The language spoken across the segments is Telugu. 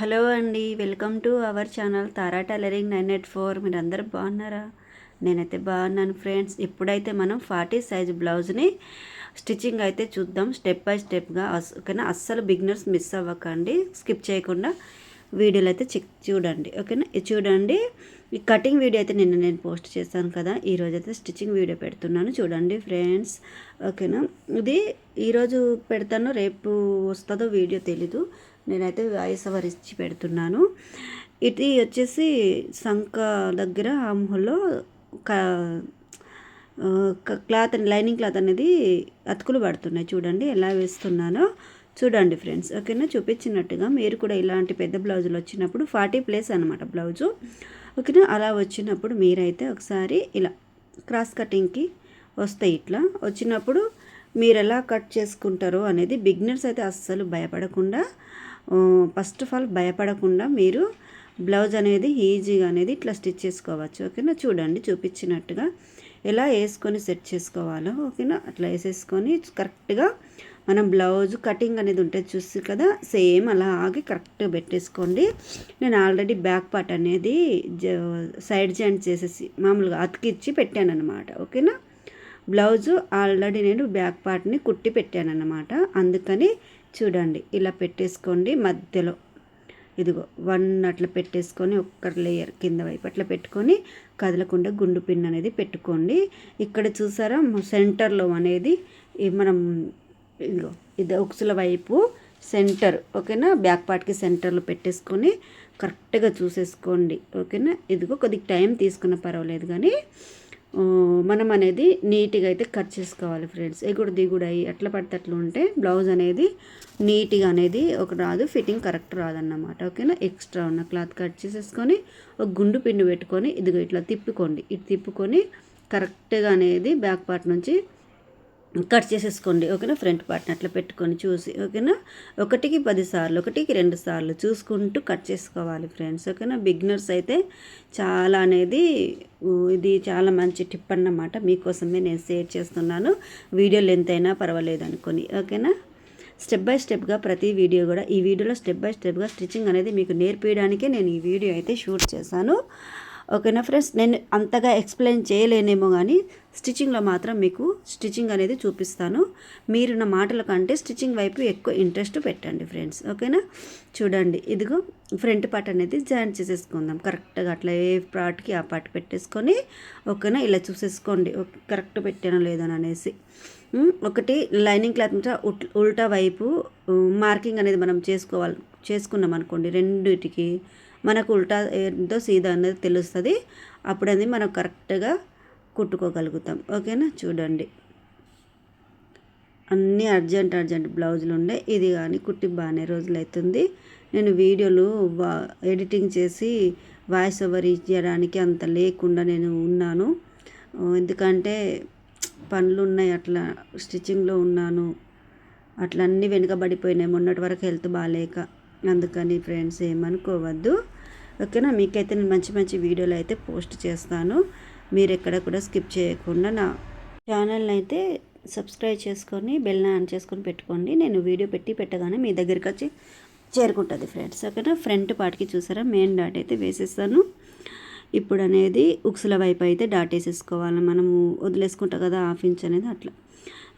హలో అండి welcome to our channel Tara tailoring nine eight four. మీరు అందరు బాగున్నారా? నేనైతే బాగున్నాను ఫ్రెండ్స్. ఇప్పుడైతే మనం ఫార్టీ సైజ్ బ్లౌజ్ని స్టిచ్చింగ్ అయితే చూద్దాం. స్టెప్ బై స్టెప్గా ఓకేనా? అస్సలు బిగినర్స్ మిస్ అవ్వకండి. స్కిప్ చేయకుండా వీడియోలు అయితే చెక్ చూడండి ఓకేనా? చూడండి ఈ కటింగ్ వీడియో అయితే నిన్న నేను పోస్ట్ చేశాను కదా. ఈరోజు అయితే స్టిచ్చింగ్ వీడియో పెడుతున్నాను. చూడండి ఫ్రెండ్స్ ఓకేనా? ఇది ఈరోజు పెడతాను రేపు వస్తుందో వీడియో తెలీదు. నేనైతే వాయిస్ ఓవర్ ఇచ్చి పెడుతున్నాను. ఇది వచ్చేసి సంక దగ్గర ఆమ్హోల్లో క్లాత్ లైనింగ్ క్లాత్ అనేది అతుకులు పడుతున్నాయి. చూడండి ఎలా వేస్తున్నానో. చూడండి ఫ్రెండ్స్ ఓకేనా? చూపించినట్టుగా మీరు కూడా ఇలాంటి పెద్ద బ్లౌజులు వచ్చినప్పుడు ఫార్టీ ప్లేస్ అనమాట బ్లౌజు. ఓకేనా? అలా వచ్చినప్పుడు మీరైతే ఒకసారి ఇలా క్రాస్ కటింగ్కి వస్తాయి ఇట్లా వచ్చినప్పుడు మీరు ఎలా కట్ చేసుకుంటారో అనేది బిగినర్స్ అయితే అస్సలు భయపడకుండా ఫస్ట్ ఆఫ్ ఆల్ భయపడకుండా మీరు బ్లౌజ్ అనేది ఈజీగా అనేది ఇట్లా స్టిచ్ చేసుకోవచ్చు ఓకేనా? చూడండి చూపించినట్టుగా ఎలా వేసుకొని సెట్ చేసుకోవాలో ఓకేనా? అట్లా వేసేసుకొని కరెక్ట్గా మనం బ్లౌజ్ కటింగ్ అనేది ఉంటుంది చూసి కదా? సేమ్ అలాగే కరెక్ట్గా పెట్టేసుకోండి. నేను ఆల్రెడీ బ్యాక్ పార్ట్ అనేది సైడ్ జాయింట్ చేసేసి మామూలుగా అతికిచ్చి పెట్టాను అనమాట ఓకేనా? బ్లౌజు ఆల్రెడీ నేను బ్యాక్ పార్ట్ని కుట్టి పెట్టాను అనమాట అందుకని చూడండి ఇలా పెట్టేసుకోండి మధ్యలో. ఇదిగో వన్ అట్లా పెట్టేసుకొని ఒక్క లేయర్ కింద వైపు అట్లా పెట్టుకొని కదలకుండా గుండు పిన్ అనేది పెట్టుకోండి. ఇక్కడ చూసారా సెంటర్లో అనేది మనం ఇదిగో ఇది ఒక్సుల వైపు సెంటర్ ఓకేనా? బ్యాక్ పార్ట్కి సెంటర్లో పెట్టేసుకొని కరెక్ట్గా చూసేసుకోండి ఓకేనా? ఇదిగో కొద్దిగా టైం తీసుకున్న పర్వాలేదు కానీ మనం అనేది నీట్గా అయితే కట్ చేసుకోవాలి ఫ్రెండ్స్. ఎగుడు దిగుడు అయ్యి అట్లా పడితే అట్లా ఉంటే బ్లౌజ్ అనేది నీట్గా అనేది ఒక రాదు ఫిట్టింగ్ కరెక్ట్ రాదన్నమాట. ఓకేనా? ఎక్స్ట్రా ఉన్న క్లాత్ కట్ చేసేసుకొని ఒక గుండు పిండి పెట్టుకొని ఇదిగో ఇట్లా తిప్పుకోండి. ఇటు తిప్పుకొని కరెక్ట్గా అనేది బ్యాక్ పార్ట్ నుంచి కట్ చేసేసుకోండి ఓకేనా? ఫ్రంట్ పార్ట్ని అట్లా పెట్టుకొని చూసి ఓకేనా? ఒకటికి పది సార్లు ఒకటికి రెండు సార్లు చూసుకుంటూ కట్ చేసుకోవాలి ఫ్రెండ్స్ ఓకేనా? బిగినర్స్ అయితే చాలా అనేది ఇది చాలా మంచి టిప్ అన్నమాట. మీకోసమే నేను షేర్ చేస్తున్నాను. వీడియో లెంత్ అయినా పర్వాలేదు అనుకొని ఓకేనా? స్టెప్ బై స్టెప్గా ప్రతి వీడియో కూడా ఈ వీడియోలో స్టెప్ బై స్టెప్గా స్టిచ్చింగ్ అనేది మీకు నేర్పించడానికే నేను ఈ వీడియో అయితే షూట్ చేశాను. ఓకేనా ఫ్రెండ్స్? నేను అంతగా ఎక్స్ప్లెయిన్ చేయలేనేమో కానీ స్టిచ్చింగ్లో మాత్రం మీకు స్టిచ్చింగ్ అనేది చూపిస్తాను. మీరు నా మాటల కంటే స్టిచ్చింగ్ వైపు ఎక్కువ ఇంట్రెస్ట్ పెట్టండి ఫ్రెండ్స్. ఓకేనా? చూడండి ఇదిగో ఫ్రంట్ పార్ట్ అనేది జాయిన్ చేసేసుకుందాం. కరెక్ట్గా అట్లా ఏ పార్ట్కి ఆ పార్ట్ పెట్టేసుకొని ఓకేనా? ఇలా చూసేసుకోండి. కరెక్ట్ పెట్టానో లేదని అనేసి. ఒకటి లైనింగ్ క్లాత్ మీద ఉల్టా వైపు మార్కింగ్ అనేది మనం చేసుకోవాలి చేసుకున్నాం అనుకోండి రెండిటికి మనకు ఉల్టా ఏంటో సీదా అనేది తెలుస్తుంది. అప్పుడు అది మనం కరెక్ట్గా కుట్టుకోగలుగుతాం. ఓకేనా? చూడండి. అన్నీ అర్జెంట్ అర్జెంట్ బ్లౌజులు ఉండే. ఇది కానీ కుట్టి బాగానే రోజులు అవుతుంది నేను వీడియోలు వా ఎడిటింగ్ చేసి వాయిస్ ఓవర్ ఇచ్చడానికి అంత లేకుండా నేను ఉన్నాను. ఎందుకంటే పనులు ఉన్నాయి. అట్లా స్టిచ్చింగ్లో ఉన్నాను. అట్లా అన్నీ వెనుకబడిపోయినాయి. మొన్నటి వరకు హెల్త్ బాగాలేక. అందుకని ఫ్రెండ్స్ ఏమనుకోవద్దు. ఓకేనా మీకైతే నేను మంచి మంచి వీడియోలు అయితే పోస్ట్ చేస్తాను. మీరు ఎక్కడ కూడా స్కిప్ చేయకుండా నా ఛానల్ని అయితే సబ్స్క్రైబ్ చేసుకొని బెల్ ఆన్ చేసుకొని పెట్టుకోండి. నేను వీడియో పెట్టి పెట్టగానే మీ దగ్గరికి వచ్చి చేరుకుంటుంది ఫ్రెండ్స్ ఓకేనా ఫ్రంట్ పార్ట్కి చూసారా? మెయిన్ డాట్ అయితే వేసేస్తాను. ఇప్పుడు అనేది ఉక్సుల వైపు అయితే డాట్ వేసేసుకోవాలి మనము వదిలేసుకుంటాం కదా హాఫ్ ఇంచ్ అనేది అట్లా.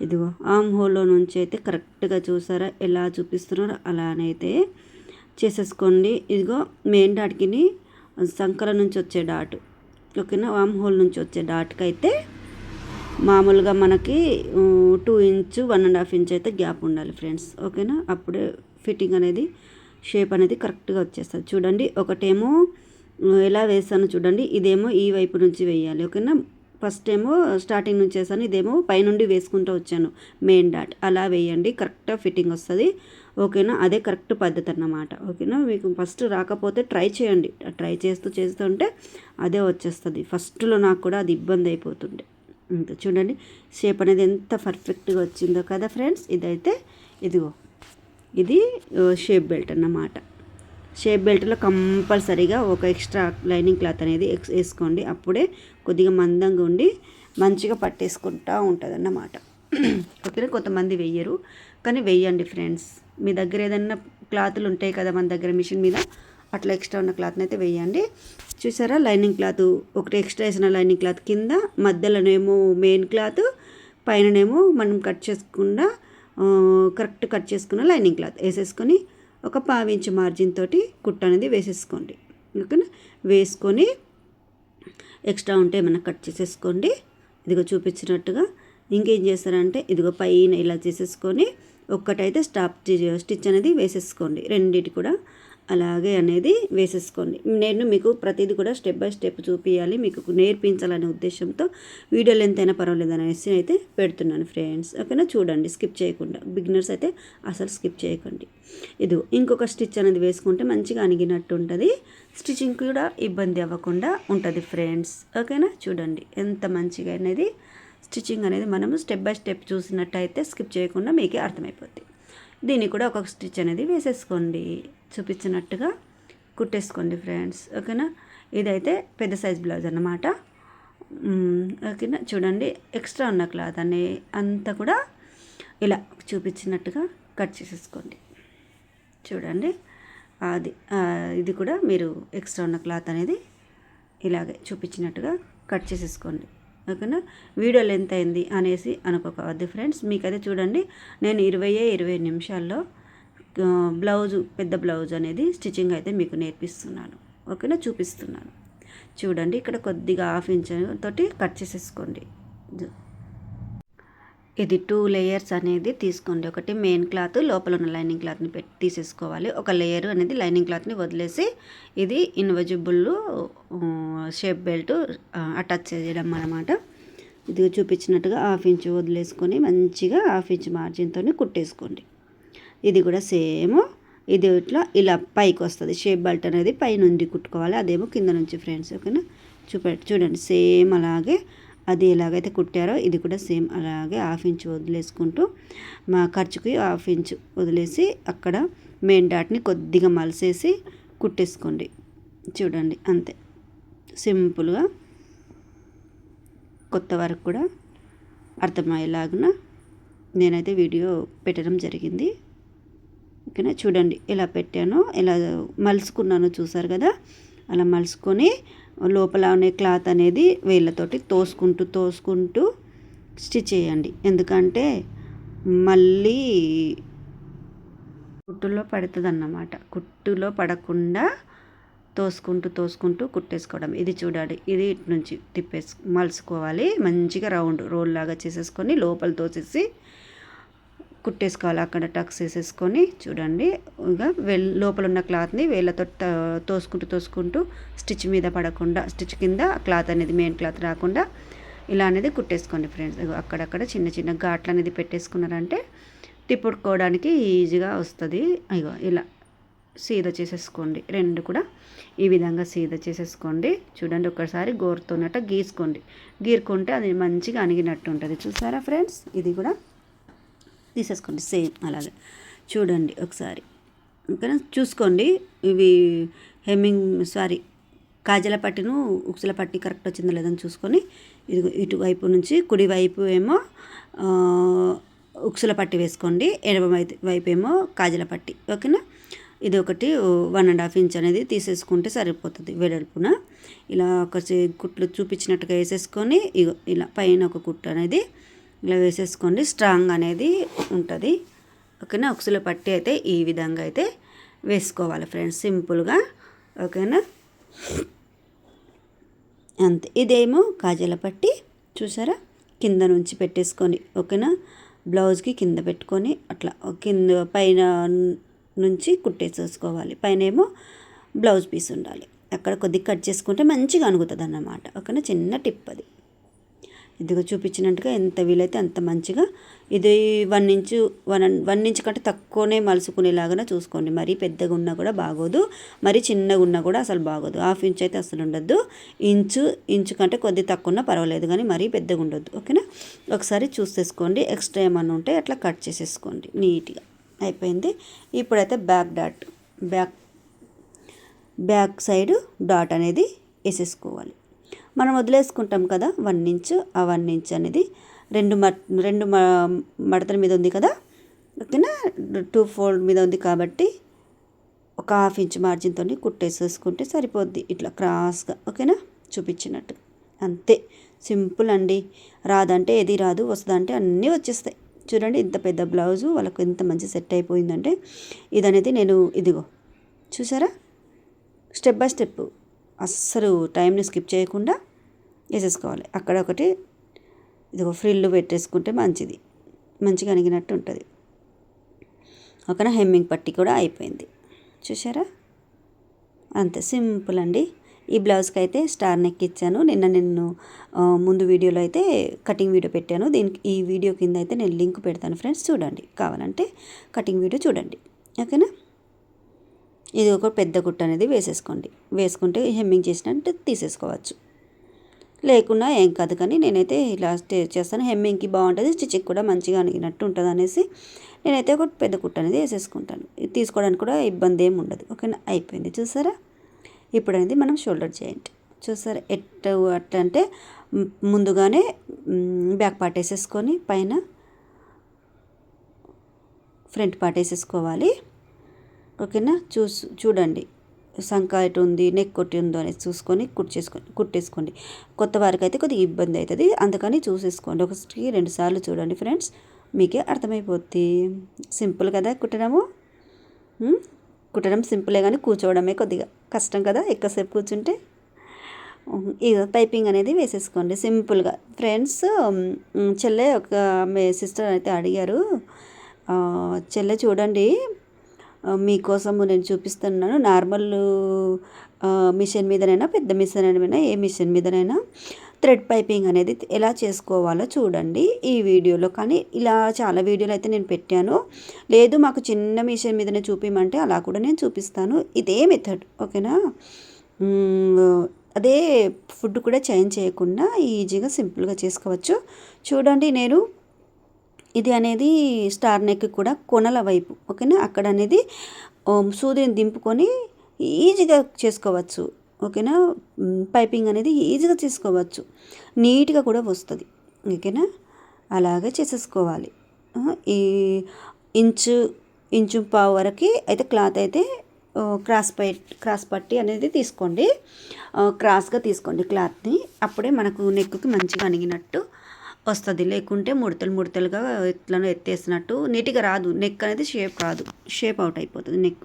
ఇదిగో ఆమ్ హోల్లో నుంచి అయితే కరెక్ట్గా చూసారా? ఎలా చూపిస్తున్నారో అలానైతే చేసేసుకోండి. ఇదిగో మెయిన్ డాట్కి సంకల నుంచి వచ్చే డాట్. ఓకేనా? వామ్ హోల్ నుంచి వచ్చే డాట్కి అయితే మామూలుగా మనకి two inch one and half inch అయితే గ్యాప్ ఉండాలి ఫ్రెండ్స్. ఓకేనా? అప్పుడే ఫిట్టింగ్ అనేది షేప్ అనేది కరెక్ట్గా వచ్చేస్తుంది. చూడండి ఒకటేమో ఎలా వేసాను చూడండి. ఇదేమో ఈ వైపు నుంచి వేయాలి. ఓకేనా? ఫస్ట్ ఏమో స్టార్టింగ్ నుంచి వేసాను. ఇదేమో పైనుండి వేసుకుంటూ వచ్చాను మెయిన్ డాట్. అలా వేయండి. కరెక్ట్గా ఫిట్టింగ్ వస్తుంది. ఓకేనా? అదే కరెక్ట్ పద్ధతి అన్నమాట. ఓకేనా? మీకు ఫస్ట్ రాకపోతే ట్రై చేయండి. ట్రై చేస్తూ చేస్తుంటే అదే వచ్చేస్తుంది. ఫస్ట్లో నాకు కూడా అది ఇబ్బంది అయిపోతుండే. ఇంకా చూడండి. షేప్ అనేది ఎంత పర్ఫెక్ట్గా వచ్చిందో కదా ఫ్రెండ్స్? ఇదైతే ఇదిగో. ఇది షేప్ బెల్ట్ అన్నమాట. షేప్ బెల్ట్లో కంపల్సరీగా ఒక ఎక్స్ట్రా లైనింగ్ క్లాత్ అనేది వేసుకోండి. అప్పుడే కొద్దిగా మందంగా ఉండి మంచిగా పట్టేసుకుంటూ ఉంటుంది అన్నమాట ఓకేనా? కొంతమంది వెయ్యరు కానీ వెయ్యండి ఫ్రెండ్స్. మీ దగ్గర ఏదన్నా క్లాతులు ఉంటాయి కదా మన దగ్గర మిషన్ మీద అట్లా ఎక్స్ట్రా ఉన్న క్లాత్ని అయితే వేయండి. చూసారా? లైనింగ్ క్లాత్ ఒకటి ఎక్స్ట్రా వేసిన లైనింగ్ క్లాత్ కింద మధ్యలోనేమో మెయిన్ క్లాత్ పైననేమో మనం కట్ చేసుకుండా కరెక్ట్ కట్ చేసుకున్న లైనింగ్ క్లాత్ వేసేసుకొని ఒక పావించు మార్జిన్ తోటి కుట్ట అనేది వేసేసుకోండి. ఓకేనా? వేసుకొని ఎక్స్ట్రా ఉంటే ఏమైనా కట్ చేసేసుకోండి. ఇదిగో చూపించినట్టుగా. ఇంకేం చేస్తారంటే ఇదిగో పైన ఇలా చేసేసుకొని ఒక్కటైతే స్టాప్ స్టిచ్ అనేది వేసేసుకోండి. రెండింటి కూడా అలాగే అనేది వేసేసుకోండి. నేను మీకు ప్రతిదీ కూడా స్టెప్ బై స్టెప్ చూపించాలి మీకు నేర్పించాలనే ఉద్దేశంతో వీడియోలు ఎంతైనా పర్వాలేదు అనేసి అయితే పెడుతున్నాను ఫ్రెండ్స్. ఓకేనా? చూడండి స్కిప్ చేయకుండా. బిగినర్స్ అయితే అసలు స్కిప్ చేయకండి. ఇది ఇంకొక స్టిచ్ అనేది వేసుకుంటే మంచిగా అణిగినట్టు ఉంటుంది. స్టిచ్చింగ్ కూడా ఇబ్బంది అవ్వకుండా ఉంటుంది ఫ్రెండ్స్. ఓకేనా? చూడండి ఎంత మంచిగా అనేది స్టిచ్చింగ్ అనేది మనము స్టెప్ బై స్టెప్ చూసినట్టయితే స్కిప్ చేయకుండా మీకే అర్థమైపోద్ది. దీన్ని కూడా ఒక స్టిచ్ అనేది వేసేసుకోండి. చూపించినట్టుగా కుట్టేసుకోండి ఫ్రెండ్స్ ఓకేనా? ఇదైతే పెద్ద సైజ్ బ్లౌజ్ అన్నమాట. ఓకేనా? చూడండి ఎక్స్ట్రా ఉన్న క్లాత్ అనే అంతా కూడా ఇలా చూపించినట్టుగా కట్ చేసేసుకోండి. చూడండి అది ఇది కూడా మీరు ఎక్స్ట్రా ఉన్న క్లాత్ అనేది ఇలాగే చూపించినట్టుగా కట్ చేసేసుకోండి. ఓకేనా? వీడియో లెంత్ అయింది అనేసి అనుకోవద్దు ఫ్రెండ్స్. మీకైతే చూడండి. నేను ఇరవై ఇరవై నిమిషాల్లో బ్లౌజు పెద్ద బ్లౌజ్ అనేది స్టిచ్చింగ్ అయితే మీకు నేర్పిస్తున్నాను. ఓకేనా? చూపిస్తున్నాను. చూడండి. ఇక్కడ కొద్దిగా హాఫ్ ఇంచ్ తోటి కట్ చేసేసుకోండి. ఇది టూ లేయర్స్ అనేది తీసుకోండి. ఒకటి మెయిన్ క్లాత్ లోపల ఉన్న లైనింగ్ క్లాత్ని పెట్టి తీసేసుకోవాలి. ఒక లేయర్ అనేది లైనింగ్ క్లాత్ని వదిలేసి ఇది ఇన్వజిబుల్ షేప్ బెల్ట్ అటాచ్ చేయడం అనమాట ఇది చూపించినట్టుగా హాఫ్ ఇంచ్ వదిలేసుకొని మంచిగా హాఫ్ ఇంచ్ మార్జిన్తో కుట్టేసుకోండి. ఇది కూడా సేమ్ ఇది ఇట్లా ఇలా పైకి వస్తుంది. షేప్ బెల్ట్ అనేది పైనుండి కుట్టుకోవాలి. అదేమో కింద నుంచి ఫ్రెండ్స్ ఓకేనా? చూప చూడండి. సేమ్ అలాగే అది ఎలాగైతే కుట్టారో ఇది కూడా సేమ్ అలాగే హాఫ్ ఇంచ్ వదిలేసుకుంటూ మా ఖర్చుకి హాఫ్ ఇంచ్ వదిలేసి అక్కడ మెయిన్ డాట్ని కొద్దిగా మలిసేసి కుట్టేసుకోండి. చూడండి అంతే. సింపుల్గా కొత్త వరకు కూడా అర్థమయ్యేలాగున నేనైతే వీడియో పెట్టడం జరిగింది. ఓకేనా? చూడండి ఎలా పెట్టానో ఎలా మలుసుకున్నానో చూసారు కదా? అలా మలుసుకొని లోపలనే క్లాత్ అనేది వేళ్ళతోటి తోసుకుంటూ తోసుకుంటూ స్టిచ్ చేయండి. ఎందుకంటే మళ్ళీ కుట్టులో పడుతుంది అన్నమాట కుట్టులో పడకుండా తోసుకుంటూ తోసుకుంటూ కుట్టేసుకోవడం. ఇది చూడాలి ఇది ఇటు నుంచి తిప్పేసు మలుసుకోవాలి మంచిగా రౌండ్ రోల్ లాగా చేసేసుకొని లోపల తోసేసి కుట్టేసుకోవాలి. అక్కడ టక్స్ వేసేసుకొని చూడండి. ఇంకా వెల్ లోపల ఉన్న క్లాత్ని వేళ్ళతో తోసుకుంటూ తోసుకుంటూ స్టిచ్ మీద పడకుండా స్టిచ్ కింద క్లాత్ అనేది మెయిన్ క్లాత్ రాకుండా ఇలా అనేది కుట్టేసుకోండి ఫ్రెండ్స్. అక్కడక్కడ చిన్న చిన్న ఘాట్లు అనేది పెట్టేసుకున్నారంటే తిప్పుకోవడానికి ఈజీగా వస్తుంది. ఇగో ఇలా సీద చేసేసుకోండి. రెండు కూడా ఈ విధంగా సీద చేసేసుకోండి. చూడండి ఒకసారి గోరుతోనట గీసుకోండి. గీరుకుంటే అది మంచిగా అణిగినట్టు ఉంటుంది చూసారా ఫ్రెండ్స్? ఇది కూడా తీసేసుకోండి సేమ్ అలాగే. చూడండి ఒకసారి. ఇంకా చూసుకోండి. ఇవి హెమ్మింగ్ సారీ కాజల పట్టిను ఉక్సుల పట్టి కరెక్ట్ వచ్చిందో లేదని చూసుకొని ఇది ఇటువైపు నుంచి కుడి వైపు ఏమో ఉక్సుల పట్టి వేసుకోండి ఎడమ వైపు ఏమో కాజల పట్టి. ఓకేనా? ఇది ఒకటి వన్ అండ్ హాఫ్ ఇంచ్ అనేది తీసేసుకుంటే సరిపోతుంది వెడల్పున. ఇలా ఒక కుట్లు చూపించినట్టుగా వేసేసుకొని ఇగో ఇలా పైన ఒక కుట్టు అనేది ఇలా వేసేసుకోండి. స్ట్రాంగ్ అనేది ఉంటుంది. ఓకేనా? ఉక్సుల పట్టి అయితే ఈ విధంగా అయితే వేసుకోవాలి ఫ్రెండ్స్. సింపుల్గా ఓకేనా? అంతే. ఇదేమో కాజల పట్టి. చూసారా? కింద నుంచి పెట్టేసుకొని. ఓకేనా? బ్లౌజ్కి కింద పెట్టుకొని అట్లా. కింద పైన నుంచి కుట్టేసేసుకోవాలి. పైన ఏమో బ్లౌజ్ పీస్ ఉండాలి. అక్కడ కొద్దిగా కట్ చేసుకుంటే మంచిగా అనుగుతుంది అన్నమాట ఓకేనా? చిన్న టిప్ అది. ఇదిగో చూపించినట్టుగా ఎంత వీలైతే అంత మంచిగా ఇది one inch one one inch కంటే తక్కువనే మలుసుకునేలాగానే చూసుకోండి. మరీ పెద్దగా ఉన్నా కూడా బాగోదు. మరీ చిన్నగా ఉన్నా కూడా అసలు బాగోదు. హాఫ్ ఇంచ్ అయితే అసలు ఉండద్దు. ఇంచు ఇంచు కంటే కొద్ది తక్కువ ఉన్నా పర్వాలేదు కానీ మరీ పెద్దగా ఉండొద్దు. ఓకేనా ఒకసారి చూసేసుకోండి. ఎక్స్ట్రా ఏమన్నా ఉంటే అట్లా కట్ చేసేసుకోండి. నీట్గా అయిపోయింది. ఇప్పుడైతే back dot back back side dot అనేది వేసేసుకోవాలి. మనం వదిలేసుకుంటాం కదా. వన్ ఇంచ్ ఆ వన్ ఇంచ్ అనేది రెండు మ రెండు మడతల మీద ఉంది కదా. ఓకేనా? టూ ఫోల్డ్ మీద ఉంది కాబట్టి ఒక హాఫ్ ఇంచ్ మార్జిన్తో కుట్టేసేసుకుంటే సరిపోద్ది. ఇట్లా క్రాస్గా ఓకేనా? చూపించినట్టు. అంతే. సింపుల్ అండి. రాదంటే ఏది రాదు వస్తుందంటే అన్నీ వచ్చేస్తాయి. చూడండి ఇంత పెద్ద బ్లౌజు వాళ్ళకు ఎంత మంచి సెట్ అయిపోయిందంటే ఇది అనేది నేను ఇదిగో. చూసారా? Step by step. అస్సలు టైంని స్కిప్ చేయకుండా వేసేసుకోవాలి. అక్కడ ఒకటి ఇది ఒక ఫ్రిల్లు పెట్టేసుకుంటే మంచిది. మంచిగా అనిగినట్టు ఉంటుంది. ఒకన హెమ్మింగ్ పట్టి కూడా అయిపోయింది. చూసారా అంతే సింపుల్ అండి. ఈ బ్లౌజ్కి అయితే స్టార్ నెక్ ఇచ్చాను. నిన్న నేను ముందు వీడియోలో అయితే కటింగ్ వీడియో పెట్టాను. దీనికి ఈ వీడియో కింద అయితే నేను లింక్ పెడతాను ఫ్రెండ్స్. చూడండి. కావాలంటే కటింగ్ వీడియో చూడండి. ఓకేనా? ఇది ఒక పెద్ద కుట్ట అనేది వేసేసుకోండి. వేసుకుంటే హెమ్మింగ్ చేసినట్టు తీసేసుకోవచ్చు. లేకున్నా ఏం కాదు కానీ నేనైతే ఇలా చేస్తాను. హెమ్మింగ్కి బాగుంటుంది. స్టిచ్కి కూడా మంచిగా అణిగినట్టు ఉంటుంది అనేసి నేనైతే ఒక పెద్ద కుట్ట అనేది వేసేసుకుంటాను. తీసుకోవడానికి కూడా ఇబ్బంది ఏమి ఉండదు. ఓకేనా? అయిపోయింది. చూసారా? ఇప్పుడు అనేది మనం షోల్డర్ చేయండి చూసారా? ఎట్ అట్లా అంటే ముందుగానే బ్యాక్ పార్ట్ వేసేసుకొని పైన ఫ్రంట్ పార్ట్ వేసేసుకోవాలి. ఓకేనా? చూసు చూడండి. సంక ఎటు ఉంది నెక్ కొట్టి ఉందో అనేది చూసుకొని కుట్టేసుకోండి కుట్టేసుకోండి. కొత్త వారికి అయితే కొద్దిగా ఇబ్బంది అవుతుంది. అందుకని చూసేసుకోండి. ఒకటి రెండు సార్లు చూడండి ఫ్రెండ్స్. మీకే అర్థమైపోద్ది. సింపుల్ కదా కుట్టడము? కుట్టడం సింపులే కానీ కూర్చోవడమే కొద్దిగా కష్టం కదా ఎక్కువసేపు కూర్చుంటే. ఇది ఇక పైపింగ్ అనేది వేసేసుకోండి. సింపుల్గా. ఫ్రెండ్స్ చెల్లె ఒక మీ సిస్టర్ అయితే అడిగారు. చెల్లె చూడండి. మీకోసము నేను చూపిస్తున్నాను. నార్మల్ మిషన్ మీదనైనా పెద్ద మిషన్ అయినా ఏ మిషన్ మీదనైనా థ్రెడ్ పైపింగ్ అనేది ఎలా చేసుకోవాలో చూడండి ఈ వీడియోలో. కానీ ఇలా చాలా వీడియోలు అయితే నేను పెట్టాను. లేదు మాకు చిన్న మిషన్ మీదనే చూపిమంటే అలా కూడా నేను చూపిస్తాను. ఇదే మెథడ్ ఓకేనా? అదే ఫుడ్ కూడా చేంజ్ చేయకుండా ఈజీగా సింపుల్గా చేసుకోవచ్చు. చూడండి నేను ఇది అనేది స్టార్ నెక్ కూడా కొనల వైపు ఓకేనా? అక్కడ అనేది సూదిని దింపుకొని ఈజీగా చేసుకోవచ్చు ఓకేనా? పైపింగ్ అనేది ఈజీగా చేసుకోవచ్చు. నీట్గా కూడా వస్తుంది ఓకేనా? అలాగే చేసేసుకోవాలి. ఈ ఇంచు ఇంచు పావు వరకు అయితే క్లాత్ అయితే క్రాస్ పై క్రాస్ పట్టి అనేది తీసుకోండి. క్రాస్గా తీసుకోండి క్లాత్ని. అప్పుడే మనకు నెక్కి మంచిగా అణిగినట్టు వస్తుంది. లేకుంటే ముడతలు ముడతలుగా ఇట్లా ఎత్తేసినట్టు నీట్గా రాదు. నెక్ అనేది షేప్ రాదు. షేప్ అవుట్ అయిపోతుంది నెక్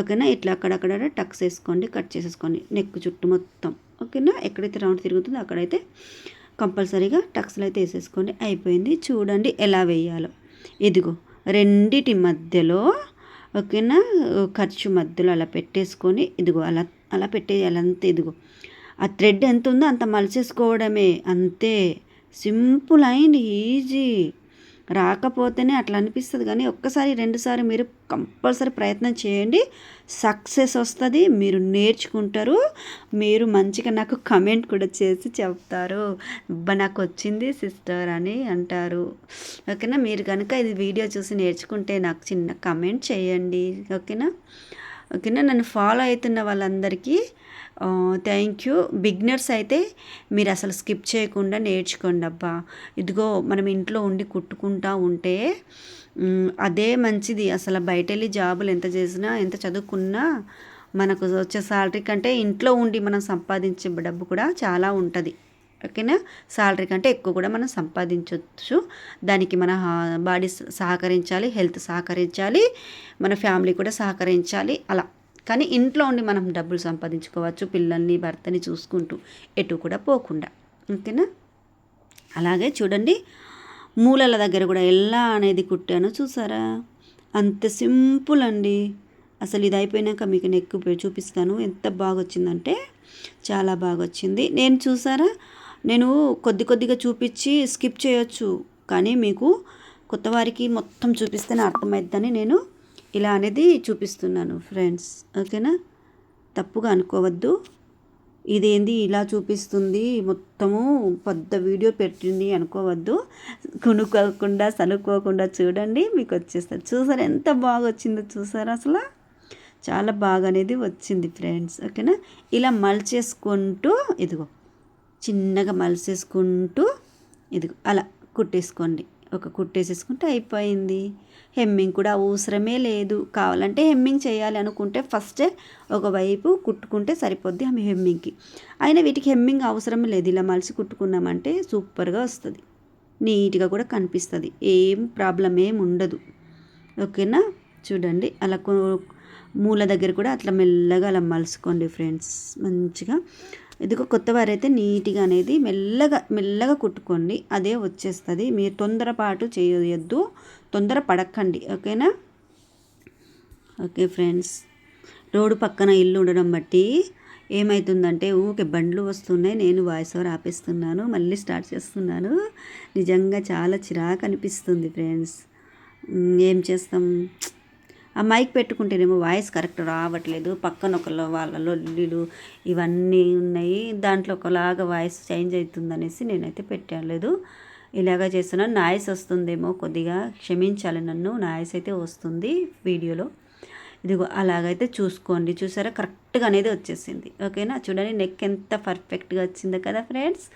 ఓకేనా? ఇట్లా అక్కడక్కడ టక్స్ వేసుకోండి కట్ చేసేసుకోండి. నెక్ చుట్టూ మొత్తం. ఓకేనా? ఎక్కడైతే రౌండ్ తిరుగుతుందో అక్కడైతే కంపల్సరీగా టక్స్లు అయితే వేసేసుకోండి. అయిపోయింది. చూడండి ఎలా వేయాలో. ఇదిగో రెండిటి మధ్యలో ఓకేనా? ఖర్చు మధ్యలో అలా పెట్టేసుకొని ఇదిగో అలా అలా పెట్టేయాలి అంతే. ఇదిగో ఆ థ్రెడ్ ఎంత ఉందో అంత మలిచేసుకోవడమే. అంతే. Simple and easy. రాకపోతేనే అట్లా అనిపిస్తుంది కానీ ఒక్కసారి రెండుసారి మీరు కంపల్సరీ ప్రయత్నం చేయండి. సక్సెస్ వస్తుంది మీరు నేర్చుకుంటారు. మీరు మంచిగా నాకు కమెంట్ కూడా చేసి చెప్తారు. నాకు వచ్చింది సిస్టర్ అని అంటారు. ఓకేనా? మీరు కనుక ఇది వీడియో చూసి నేర్చుకుంటే నాకు చిన్న కమెంట్ చేయండి. ఓకేనా? ఓకేనా? నన్ను ఫాలో అవుతున్న వాళ్ళందరికీ థ్యాంక్ యూ బిగ్నర్స్ అయితే మీరు అసలు స్కిప్ చేయకుండా నేర్చుకోండి అబ్బా. ఇదిగో మనం ఇంట్లో ఉండి కుట్టుకుంటా ఉంటే అదే మంచిది. అసలు బయట వెళ్ళి జాబులు ఎంత చేసినా ఎంత చదువుకున్నా మనకు వచ్చే సాలరీ కంటే ఇంట్లో ఉండి మనం సంపాదించే డబ్బు కూడా చాలా ఉంటుంది. ఓకేనా? సాలరీ కంటే ఎక్కువ కూడా మనం సంపాదించవచ్చు దానికి మన బాడీ సహకరించాలి హెల్త్ సహకరించాలి మన ఫ్యామిలీ కూడా సహకరించాలి. అలా. కానీ ఇంట్లో ఉండి మనం డబ్బులు సంపాదించుకోవచ్చు పిల్లల్ని భర్తని చూసుకుంటూ ఎటు కూడా పోకుండా. ఓకేనా? అలాగే చూడండి మూలల దగ్గర కూడా ఎలా అనేది కుట్టానో చూసారా? అంత సింపుల్ అండి. అసలు ఇది అయిపోయినాక మీకు నెక్ చూపిస్తాను. ఎంత బాగా వచ్చిందంటే చాలా బాగా వచ్చింది నేను చూసారా? నేను కొద్ది కొద్దిగా చూపించి స్కిప్ చేయొచ్చు కానీ మీకు కొత్త వారికి మొత్తం చూపిస్తేనే అర్థమవుతుందని నేను ఇలా అనేది చూపిస్తున్నాను ఫ్రెండ్స్ ఓకేనా? తప్పుగా అనుకోవద్దు. ఇదేంది? ఇలా చూపిస్తుంది. మొత్తము పెద్ద వీడియో పెట్టింది అనుకోవద్దు. కొనుక్కోకుండా సనుక్కోకుండా చూడండి. మీకు వచ్చేస్తారు చూసారా? ఎంత బాగా వచ్చిందో చూసారా అసలు? చాలా బాగా అనేది వచ్చింది ఫ్రెండ్స్ ఓకేనా? ఇలా మలిచేసుకుంటూ ఇదిగో చిన్నగా మలిచేసుకుంటూ ఇదిగో అలా కుట్టేసుకోండి. ఒక కుట్టేసేసుకుంటే అయిపోయింది. హెమ్మింగ్ కూడా అవసరమే లేదు. కావాలంటే హెమ్మింగ్ చేయాలి అనుకుంటే ఫస్టే ఒకవైపు కుట్టుకుంటే సరిపోద్ది ఆమె హెమ్మింగ్కి. అయినా వీటికి హెమ్మింగ్ అవసరం లేదు. ఇలా మలిసి కుట్టుకున్నామంటే సూపర్గా వస్తుంది. నీట్గా కూడా కనిపిస్తుంది. ఏం ప్రాబ్లం ఏం ఉండదు. ఓకేనా? చూడండి. అలా మూల దగ్గర కూడా అట్లా మెల్లగా అలా మలుసుకోండి ఫ్రెండ్స్. మంచిగా ఇదిగో కొత్త వారైతే నీట్గా అనేది మెల్లగా మెల్లగా కుట్టుకోండి అదే వచ్చేస్తుంది. మీరు తొందరపాటు చేయొద్దు తొందర పడకండి ఓకేనా? ఓకే ఫ్రెండ్స్ రోడ్డు పక్కన ఇల్లు ఉండడం బట్టి ఏమవుతుందంటే ఊకే బండ్లు వస్తున్నాయి నేను వాయిస్ ఓవర్ ఆపేస్తున్నాను మళ్ళీ స్టార్ట్ చేస్తున్నాను. నిజంగా చాలా చిరాకు అనిపిస్తుంది ఫ్రెండ్స్ ఏం చేస్తాం? ఆ మైక్ పెట్టుకుంటేనేమో వాయిస్ కరెక్ట్ రావట్లేదు. పక్కన ఒకళ్ళ వాళ్ళ లొల్లిలు ఇవన్నీ ఉన్నాయి. దాంట్లో ఒకలాగా వాయిస్ చేంజ్ అవుతుందనేసి నేనైతే పెట్టలేదు ఇలాగ చేస్తున్నాను నాయిస్ వస్తుందేమో కొద్దిగా క్షమించాలి నన్ను. నాయిస్ అయితే వస్తుంది వీడియోలో. ఇదిగో అలాగైతే చూసుకోండి. చూసారా? కరెక్ట్గా అనేది వచ్చేసింది. ఓకేనా? చూడండి నెక్ ఎంత పర్ఫెక్ట్గా వచ్చిందో కదా ఫ్రెండ్స్.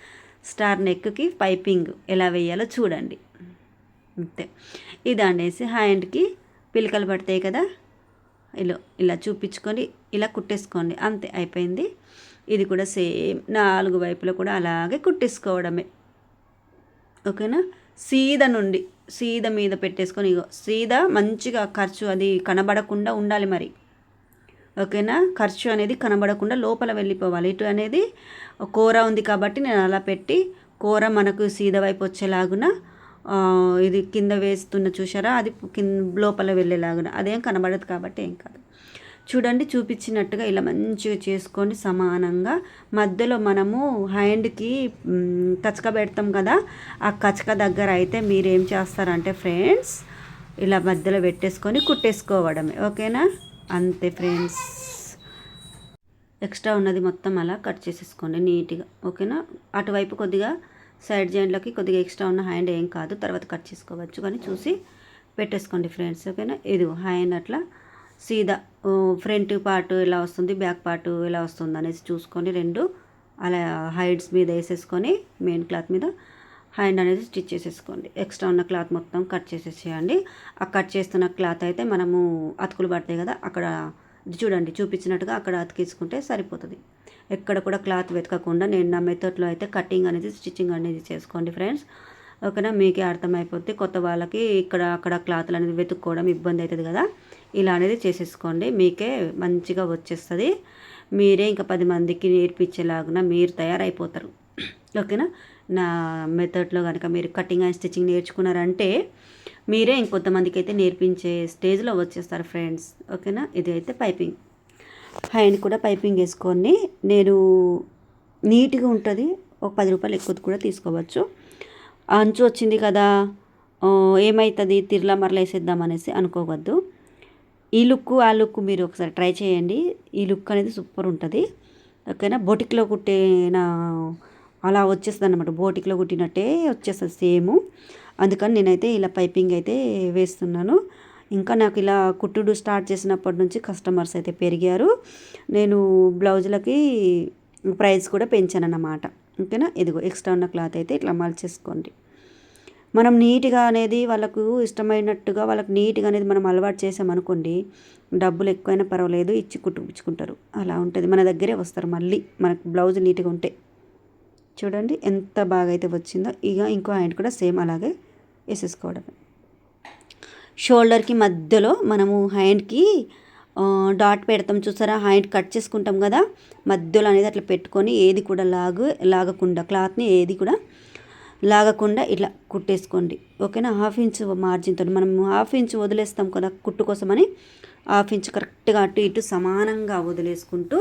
స్టార్ నెక్కి పైపింగ్ ఎలా వేయాలో చూడండి. అంతే. ఇది అనేసి హ్యాండ్కి పిలకలు పడతాయి కదా? ఇలా ఇలా చూపించుకొని ఇలా కుట్టేసుకోండి. అంతే అయిపోయింది. ఇది కూడా సేమ్ నాలుగు వైపులో కూడా అలాగే కుట్టేసుకోవడమే. ఓకేనా? సీద నుండి సీద మీద పెట్టేసుకొని ఇగో సీద మంచిగా ఖర్చు అది కనబడకుండా ఉండాలి మరి. ఓకేనా? ఖర్చు అనేది కనబడకుండా లోపల వెళ్ళిపోవాలి. ఇటు అనేది కూర ఉంది కాబట్టి నేను అలా పెట్టి కూర మనకు సీద వైపు వచ్చేలాగున ఇది కింద వేస్తున్న చూసారా అది కింద లోపల వెళ్ళేలాగా అదేం కనబడదు కాబట్టి ఏం కాదు. చూడండి చూపించినట్టుగా ఇలా మంచిగా చేసుకొని సమానంగా మధ్యలో మనము హ్యాండ్కి కచక పెడతాం కదా? ఆ కచక దగ్గర అయితే మీరు ఏం చేస్తారంటే ఫ్రెండ్స్ ఇలా మధ్యలో పెట్టేసుకొని కుట్టేసుకోవడమే. ఓకేనా? అంతే ఫ్రెండ్స్. ఎక్స్ట్రా ఉన్నది మొత్తం అలా కట్ చేసేసుకోండి నీట్గా. ఓకేనా? అటువైపు కొద్దిగా సైడ్ జాయింట్లోకి కొద్దిగా ఎక్స్ట్రా ఉన్న హ్యాండ్ ఏం కాదు. తర్వాత కట్ చేసుకోవచ్చు. కానీ చూసి పెట్టేసుకోండి ఫ్రెండ్స్. ఓకేనా? ఇది హ్యాండ్ అట్లా సీదా ఫ్రంట్ పార్ట్ ఎలా వస్తుంది బ్యాక్ పార్ట్ ఎలా వస్తుంది అనేసి చూసుకొని రెండు అలా హైడ్స్ మీద వేసేసుకొని మెయిన్ క్లాత్ మీద హ్యాండ్ అనేది స్టిచ్ చేసేసుకోండి. ఎక్స్ట్రా ఉన్న క్లాత్ మొత్తం కట్ చేసేసేయండి. ఆ కట్ చేస్తున్న క్లాత్ అయితే మనము అతుకులు పడతాయి కదా అక్కడ చూడండి చూపించినట్టుగా అక్కడ అతికించుకుంటే సరిపోతుంది. ఎక్కడ కూడా క్లాత్ వెతకకుండా నేను నా మెథడ్లో అయితే కటింగ్ అనేది స్టిచ్చింగ్ అనేది చేసుకోండి ఫ్రెండ్స్. ఓకేనా? మీకే అర్థమైపోద్ది. కొత్త వాళ్ళకి ఇక్కడ అక్కడ క్లాత్లు అనేది వెతుక్కోవడం ఇబ్బంది అవుతుంది కదా. ఇలా అనేది చేసేసుకోండి. మీకే మంచిగా వచ్చేస్తుంది. మీరే ఇంకా పది మందికి నేర్పించేలాగా మీరు తయారైపోతారు. ఓకేనా? నా మెథడ్లో కనుక మీరు కటింగ్ అండ్ స్టిచ్చింగ్ నేర్చుకున్నారంటే మీరే ఇంకొంతమందికి అయితే నేర్పించే స్టేజ్లో వచ్చేస్తారు ఫ్రెండ్స్. ఓకేనా? ఇది అయితే పైపింగ్. హ్యాండ్ కూడా పైపింగ్ వేసుకొని నేను నీట్గా ఉంటుంది. ఒక పది రూపాయలు ఎక్కువ కూడా తీసుకోవచ్చు. అంచు వచ్చింది కదా ఏమవుతుంది తిర్లా మరల వేసేద్దాం అనేసి అనుకోవద్దు. ఈ లుక్ ఆ లుక్ మీరు ఒకసారి ట్రై చేయండి. ఈ లుక్ అనేది సూపర్ ఉంటుంది. ఓకేనా? బోటిక్లో కుట్టిన అలా వచ్చేస్తుంది అనమాట బోటిక్లో కుట్టినట్టే వచ్చేస్తుంది సేమ్. అందుకని నేనైతే ఇలా పైపింగ్ అయితే వేస్తున్నాను. ఇంకా నాకు ఇలా కుట్టుడు స్టార్ట్ చేసినప్పటి నుంచి కస్టమర్స్ అయితే పెరిగారు. నేను బ్లౌజులకి ప్రైస్ కూడా పెంచాను అన్నమాట ఓకేనా? ఇదిగో ఎక్స్ట్రా ఉన్న క్లాత్ అయితే ఇట్లా మలిచేసుకోండి. మనం నీట్గా అనేది వాళ్ళకు ఇష్టమైనట్టుగా వాళ్ళకి నీట్గా అనేది మనం అలవాటు చేసామనుకోండి డబ్బులు ఎక్కువైనా పర్వాలేదు ఇచ్చి కుట్టుకుంటారు అలా ఉంటుంది. మన దగ్గరే వస్తారు మళ్ళీ. మనకు బ్లౌజ్ నీట్గా ఉంటే. చూడండి ఎంత బాగా అయితే వచ్చిందో. ఇక ఇంకో హ్యాండ్ కూడా సేమ్ అలాగే వేసేసుకోవడమే. షోల్డర్కి మధ్యలో మనము హ్యాండ్కి డాట్ పెడతాం చూసారా? హ్యాండ్ కట్ చేసుకుంటాం కదా? మధ్యలో అనేది అట్లా పెట్టుకొని ఏది కూడా లాగు లాగకుండా క్లాత్ని ఏది కూడా లాగకుండా ఇట్లా కుట్టేసుకోండి. ఓకేనా? హాఫ్ ఇంచ్ మార్జిన్తో. మనం హాఫ్ ఇంచ్ వదిలేస్తాం కదా కుట్టు కోసమని? హాఫ్ ఇంచ్ కరెక్ట్గా అటు ఇటు సమానంగా వదిలేసుకుంటూ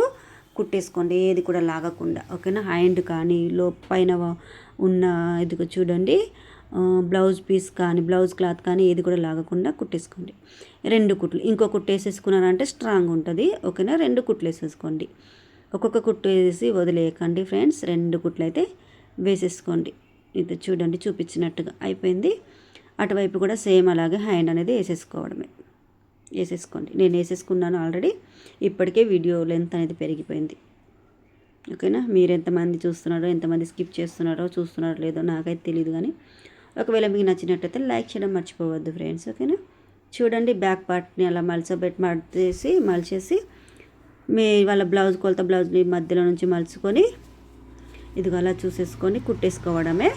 కుట్టేసుకోండి. ఏది కూడా లాగకుండా. ఓకేనా? హ్యాండ్ కానీ లో పైన ఉన్న ఇదిగో చూడండి. బ్లౌజ్ పీస్ కానీ బ్లౌజ్ క్లాత్ కానీ ఏది కూడా లాగకుండా కుట్టేసుకోండి. రెండు కుట్లు ఇంకో కుట్టు వేసేసుకున్నారంటే స్ట్రాంగ్ ఉంటుంది. ఓకేనా? రెండు కుట్లు వేసేసుకోండి. ఒక్కొక్క కుట్టు వేసి వదిలేయకండి ఫ్రెండ్స్ రెండు కుట్లు అయితే వేసేసుకోండి. ఇది చూడండి చూపించినట్టుగా అయిపోయింది. అటువైపు కూడా సేమ్ అలాగే హ్యాండ్ అనేది వేసేసుకోవడమే. వేసేసుకోండి. నేను వేసేసుకున్నాను ఆల్రెడీ ఇప్పటికే వీడియో లెంత్ అనేది పెరిగిపోయింది. ఓకేనా? మీరు ఎంతమంది చూస్తున్నారో ఎంతమంది స్కిప్ చేస్తున్నారో చూస్తున్నారో లేదో నాకైతే తెలియదు కానీ ఒకవేళ మీకు నచ్చినట్టయితే లైక్ చేయడం మర్చిపోవద్దు ఫ్రెండ్స్ ఓకేనా? చూడండి బ్యాక్ పార్ట్ని అలా మలచబెట్టి మడిచేసి మలిచేసి మీ వాళ్ళ బ్లౌజ్ కొలత బ్లౌజ్ని మధ్యలో నుంచి మలుచుకొని ఇదిగో అలా చూసేసుకొని కుట్టేసుకోవడమే.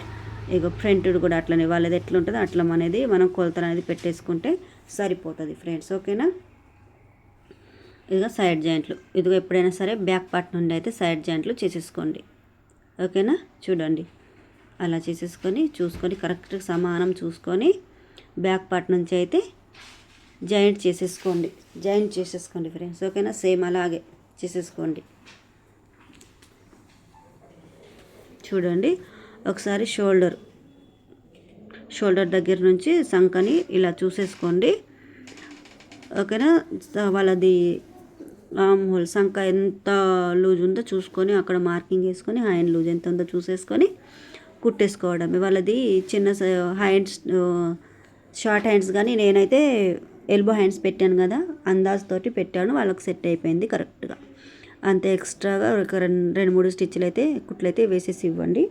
ఇగో ఫ్రంట్ కూడా అట్లనే వాళ్ళది ఎట్లా ఉంటుందో అట్లా అనేది మనం కొలతలు అనేది పెట్టేసుకుంటే సరిపోతుంది ఫ్రెండ్స్ ఓకేనా? ఇదిగో సైడ్ జాయింట్లు. ఇదిగో ఎప్పుడైనా సరే బ్యాక్ పార్ట్ నుండి అయితే సైడ్ జాయింట్లు చేసేసుకోండి ఓకేనా? చూడండి. అలా చేసేసుకొని చూసుకొని కరెక్ట్ సమానం చూసుకొని బ్యాక్ పార్ట్ నుంచి అయితే జాయింట్ చేసేసుకోండి. జాయింట్ చేసేసుకోండి ఫ్రెండ్స్. ఓకేనా? సేమ్ అలాగే చేసేసుకోండి. చూడండి. ఒకసారి షోల్డర్ షోల్డర్ దగ్గర నుంచి సంకని ఇలా చూసేసుకోండి. ఓకేనా? వాళ్ళది ఆమ్ హోల్ సంక ఎంత లూజ్ ఉందో చూసుకొని అక్కడ మార్కింగ్ వేసుకొని ఆయన లూజ్ ఎంత ఉందో చూసేసుకొని కుట్టేసుకోవడమే. వాళ్ళది చిన్న హ్యాండ్స్ షార్ట్ హ్యాండ్స్ కానీ నేనైతే ఎల్బో హ్యాండ్స్ పెట్టాను కదా అందాజ్ తోటి పెట్టాను వాళ్ళకి సెట్ అయిపోయింది కరెక్ట్గా. అంతే ఎక్స్ట్రాగా ఒక రెండు రెండు మూడు స్టిచ్లు అయితే కుట్లు అయితే వేసేసి ఇవ్వండి.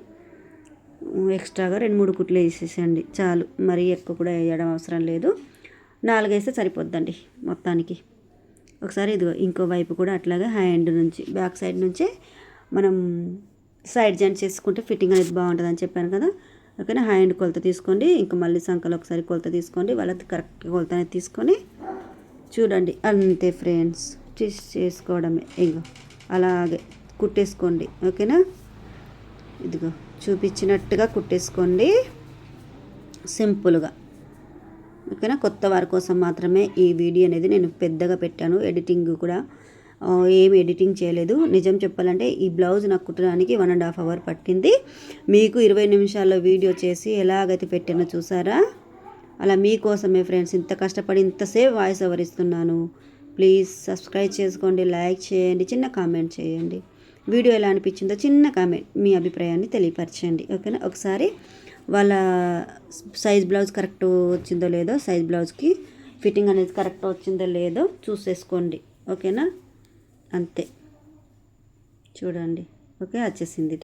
ఎక్స్ట్రాగా రెండు మూడు కుట్లు వేసేసేయండి చాలు. మరీ ఎక్కువ కూడా వేయడం అవసరం లేదు. నాలుగు వేస్తే సరిపోద్దండి మొత్తానికి. ఒకసారి ఇదిగో ఇంకో వైపు కూడా అట్లాగే హ్యాండ్ నుంచి బ్యాక్ సైడ్ నుంచే మనం సైడ్ జాయింట్ చేసుకుంటే ఫిట్టింగ్ అనేది బాగుంటుంది అని చెప్పాను కదా. ఓకేనా? హ్యాండ్ కొలత తీసుకోండి. ఇంకా మళ్ళీ సంకలు ఒకసారి కొలత తీసుకోండి. వాళ్ళది కరెక్ట్ కొలత అనేది తీసుకొని చూడండి. అంతే ఫ్రెండ్స్. చేసుకోవడమే. ఇగో అలాగే కుట్టేసుకోండి. ఓకేనా? ఇదిగో చూపించినట్టుగా కుట్టేసుకోండి. సింపుల్గా. ఓకేనా? కొత్త వారి కోసం మాత్రమే ఈ వీడియో అనేది నేను పెద్దగా పెట్టాను. ఎడిటింగ్ కూడా ఏమి ఎడిటింగ్ చేయలేదు. నిజం చెప్పాలంటే ఈ బ్లౌజ్ నాకు కుట్టడానికి వన్ అండ్ హాఫ్ అవర్ పట్టింది. మీకు ఇరవై నిమిషాల్లో వీడియో చేసి ఎలాగైతే పెట్టానో చూసారా? అలా మీకోసమే ఫ్రెండ్స్ ఇంత కష్టపడి ఇంతసేపు వాయిస్ ఓవర్ ఇస్తున్నాను. ప్లీజ్ సబ్స్క్రైబ్ చేసుకోండి లైక్ చేయండి చిన్న కామెంట్ చేయండి. వీడియో ఎలా అనిపించిందో చిన్న కామెంట్ మీ అభిప్రాయాన్ని తెలియపరచండి. ఓకేనా? ఒకసారి వాళ్ళ సైజ్ బ్లౌజ్ కరెక్ట్ వచ్చిందో లేదో సైజ్ బ్లౌజ్కి ఫిట్టింగ్ అనేది కరెక్ట్ వచ్చిందో లేదో చూసేసుకోండి. ఓకేనా? అంతే. చూడండి. ఓకే వచ్చేసింది.